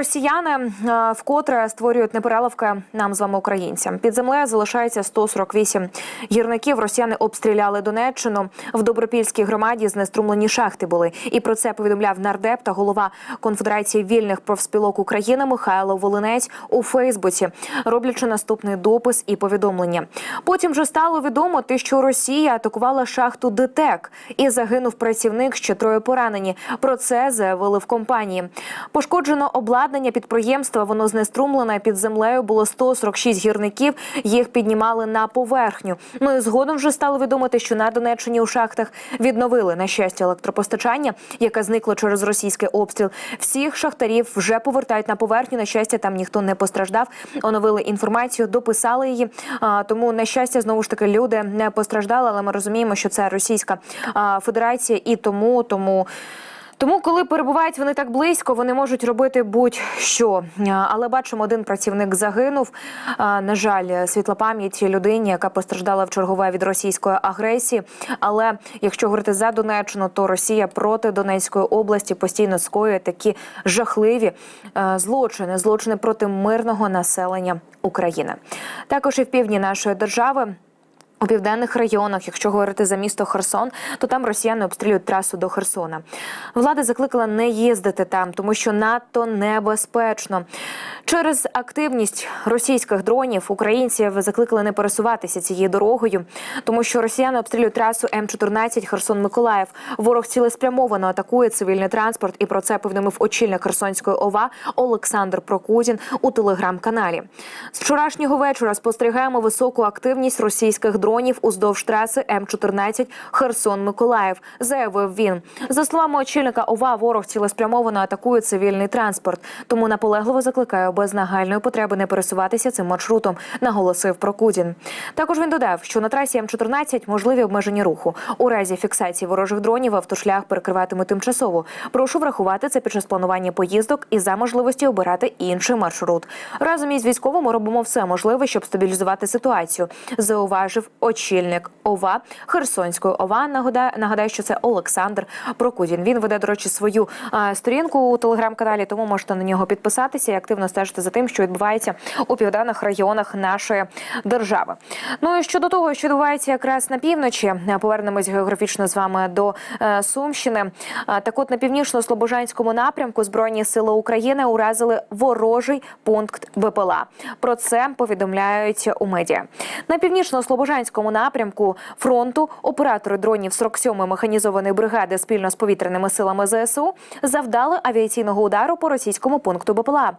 Росіяни е, вкотре створюють непереливки нам з вами українцям. Під землею залишається 148 гірників. Росіяни обстріляли Донеччину в Добропільській громаді. Знеструмлені шахти були. І про це повідомляв нардеп та голова конфедерації вільних профспілок України Михайло Волинець у Фейсбуці, роблячи наступний допис і повідомлення. Потім же стало відомо, те, що Росія атакувала шахту ДТЕК і загинув працівник. Ще троє поранені. Про це заявили в компанії. Пошкоджено обладнання підприємства. Воно знеструмлене під землею. Було 146 гірників. Їх піднімали на поверхню. Ну і згодом вже стало відомити, що на Донеччині у шахтах відновили на щастя електропостачання, яке зникло через російський обстріл. Всіх шахтарів вже повертають на поверхню. На щастя, там ніхто не постраждав. Оновили інформацію, дописали її. А, тому на щастя, знову ж таки, люди не постраждали, але ми розуміємо, що це Російська а, Федерація, і тому тому. Тому, коли перебувають вони так близько, вони можуть робити будь-що. Але бачимо, один працівник загинув. На жаль, світла пам'ять людині, яка постраждала в чергове від російської агресії. Але якщо говорити за Донеччину, то Росія проти Донецької області постійно скоює такі жахливі злочини, злочини проти мирного населення України. Також і в півдні нашої держави. У південних районах, якщо говорити за місто Херсон, то там росіяни обстрілюють трасу до Херсона. Влада закликала не їздити там, тому що надто небезпечно. Через активність російських дронів українців закликали не пересуватися цією дорогою, тому що росіяни обстрілюють трасу М14 Херсон-Миколаїв. Ворог цілеспрямовано атакує цивільний транспорт, і про це повідомив очільник Херсонської ОВА Олександр Прокузін у телеграм-каналі. З вчорашнього вечора спостерігаємо високу активність російських дронів уздовж траси М14 Херсон-Миколаїв. Заявив він. За словами очільника ОВА, ворог цілеспрямовано атакує цивільний транспорт. Тому наполегливо закликає без нагальної потреби не пересуватися цим маршрутом, наголосив Прокудін. Також він додав, що на трасі М14 можливі обмеження руху. У разі фіксації ворожих дронів автошлях перекриватиме тимчасово. Прошу врахувати це під час планування поїздок і за можливості обирати інший маршрут. Разом із військовими робимо все можливе, щоб стабілізувати ситуацію. Зауважив очільник ОВА Херсонської ОВА. Нагадаю, нагадаю, що це Олександр Прокудін. Він веде, до речі, свою сторінку у телеграм-каналі, тому можете на нього підписатися і активно стежити за тим, що відбувається у південних районах нашої держави. Ну і щодо того, що відбувається якраз на півночі, повернемось географічно з вами до е, Сумщини. Так, от на північно-слобожанському напрямку збройні сили України уразили ворожий пункт БПЛА. Про це повідомляють у медіа. На північно-слобожанському напрямку фронту оператори дронів 47-ї механізованої бригади спільно з повітряними силами ЗСУ завдали авіаційного удару по російському пункту БПЛА.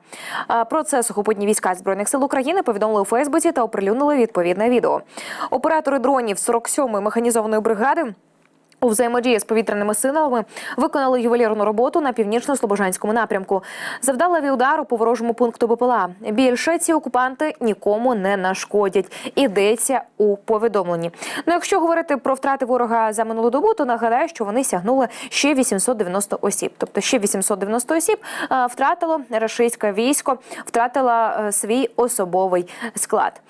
Про це сухопутні війська збройних сил України повідомили у Фейсбуці та оприлюднили відповідне відео. Оператори дронів 47-ї механізованої бригади. У взаємодії з повітряними силами виконали ювелірну роботу на північно-слобожанському напрямку. Завдали авіудару по ворожому пункту БПЛА. Більше ці окупанти нікому не нашкодять. Ідеться у повідомленні. Ну, якщо говорити про втрати ворога за минулу добу, то нагадаю, що вони сягнули ще 890 осіб. Тобто ще 890 осіб втратило рашистське військо, втратила свій особовий склад.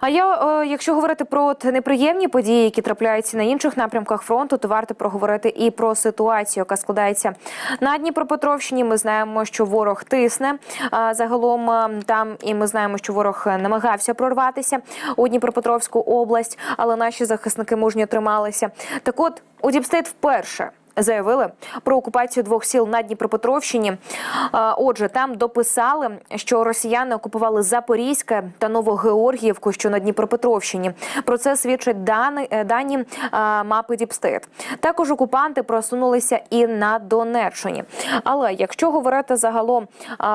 А я, е, якщо говорити про неприємні події, які трапляються на інших напрямках фронту, то варто проговорити і про ситуацію, яка складається на Дніпропетровщині. Ми знаємо, що ворог тисне загалом там, і ми знаємо, що ворог намагався прорватися у Дніпропетровську область, але наші захисники мужньо трималися. Так, от у Діпстейт вперше. Заявили про окупацію двох сіл на Дніпропетровщині. Отже, там дописали, що росіяни окупували Запорізьке та Новогеоргіївку, що на Дніпропетровщині. Про це свідчать дані, е, дані мапи Діпстейт. Також окупанти просунулися і на Донеччині. Але якщо говорити загалом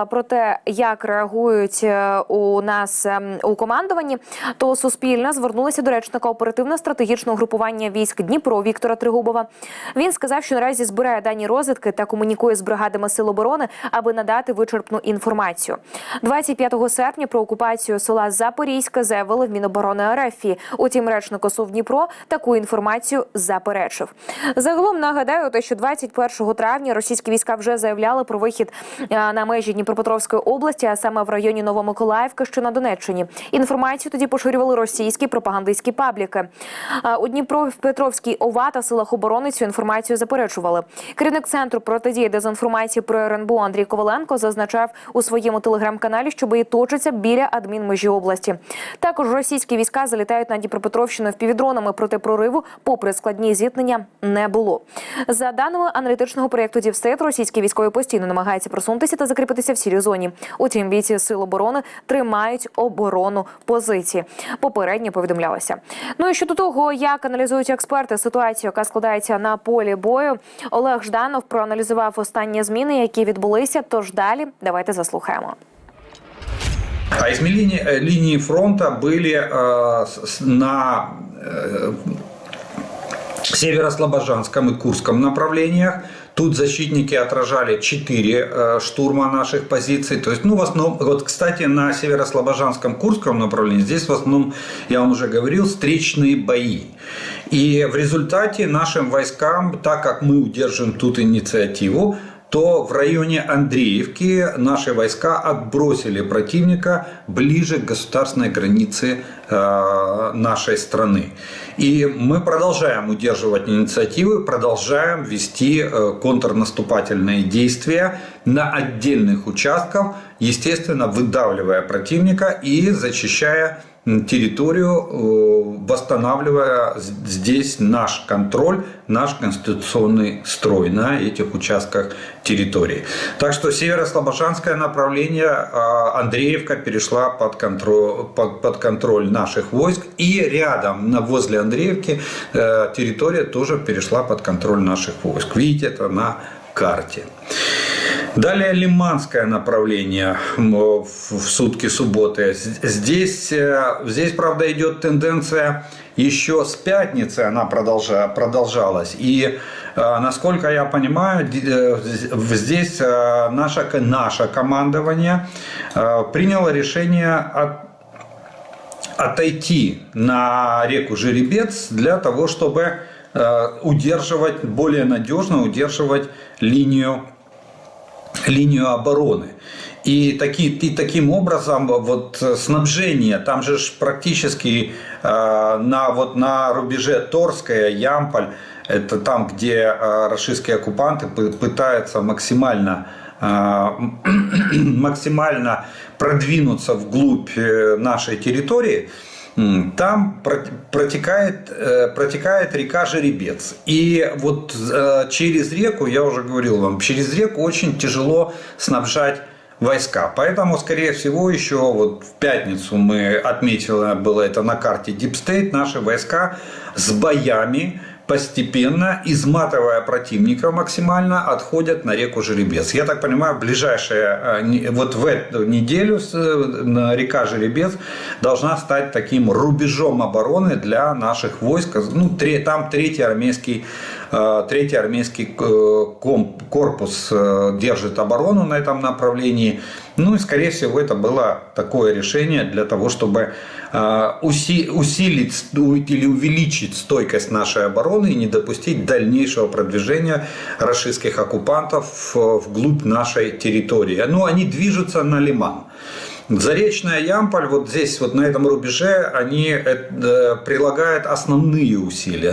про те, як реагують е, у нас ем, у командуванні, то Суспільне звернулося до речника оперативно-стратегічного групування військ Дніпро Віктора Тригубова. Він сказав, що наразі збирає дані розвідки та комунікує з бригадами сил оборони, аби надати вичерпну інформацію. 25 серпня про окупацію села Запорізька заявили в Міноборони РФ. Утім, речник ОСУ Дніпро таку інформацію заперечив. Загалом нагадаю, те, що 21 травня російські війська вже заявляли про вихід на межі Дніпропетровської області, а саме в районі Новомиколаївки, що на Донеччині. Інформацію тоді поширювали російські пропагандистські пабліки. У Дніпропетровській ОВА та силах оборони цю інформацію заперечили. Заперечували. Керівник центру протидії дезінформації про РНБО Андрій Коваленко зазначав у своєму телеграм-каналі, що бої точаться біля адмінмежі області. Також російські війська залітають на Дніпропетровщину впівдронами, проти прориву, попри складні зіткнення, не було. За даними аналітичного проєкту Дівстейт, російські військові постійно намагаються просунутися та закріпитися в сірій зоні. Утім, бійці сил оборони тримають оборону позиції. Попередньо повідомлялося. Ну і щодо того, як аналізують експерти ситуацію, яка складається на полі бою, Олег Жданов проаналізував останні зміни, які відбулися. Тож далі давайте заслухаємо. А изменения э, линии фронта были э, с- с- на э, Северослобожанском и Курском направлениях. Тут защитники отражали 4 э, штурма наших позиций. То есть, ну, в основном, вот, кстати, на Северослобожанском Курском направлении здесь в основном, я вам уже говорил, встречные бои. И в результате нашим войскам, так как мы удерживаем тут инициативу, то в районе Андреевки наши войска отбросили противника ближе к государственной границе э, нашей страны. И мы продолжаем удерживать инициативы, продолжаем вести э, контрнаступательные действия на отдельных участках, естественно, выдавливая противника и зачищая территорию, э, восстанавливая здесь наш контроль, наш конституционный строй на этих участках территории. Так что северо-слобожанское направление э, Андреевка перешла под контроль, под, под контроль наших войск. И рядом, на- возле Андреевки, э, территория тоже перешла под контроль наших войск. Видите это на карте. Далее лиманское направление в сутки субботы. Здесь, э, здесь, правда, идет тенденция еще с пятницы она продолжа, продолжалась. И э, насколько я понимаю, здесь наше, наше командование приняло решение от отойти на реку Жеребец для того, чтобы э, удерживать, более надежно удерживать линию, линию обороны. И, таки, и таким образом вот снабжение, там же практически э, на, вот на рубеже Торская, Ямполь, это там, где э, российские оккупанты пы- пытаются максимально максимально продвинуться вглубь э, нашей территории, там прот- протекает, э, протекает река Жеребец. И вот э, через реку, я уже говорил вам, через реку очень тяжело снабжать войска. Поэтому, скорее всего, еще вот в пятницу мы отметили, было это на карте Deep State, наши войска с боями постепенно, изматывая противника максимально, отходят на реку Жеребец. Я так понимаю, в ближайшие, э, вот в эту неделю э, река Жеребец должна стать таким рубежом обороны для наших войск. Ну, там третий армейский, э, третий армейский корпус держит оборону на этом направлении. Ну и, скорее всего, это было такое решение для того, чтобы усилить ст- или увеличить стойкость нашей обороны и не допустить дальнейшего продвижения российских оккупантов э, вглубь нашей территории. Ну, они движутся на Лиман. Заречная Ямполь, вот здесь, вот на этом рубеже, они э, прилагают основные усилия.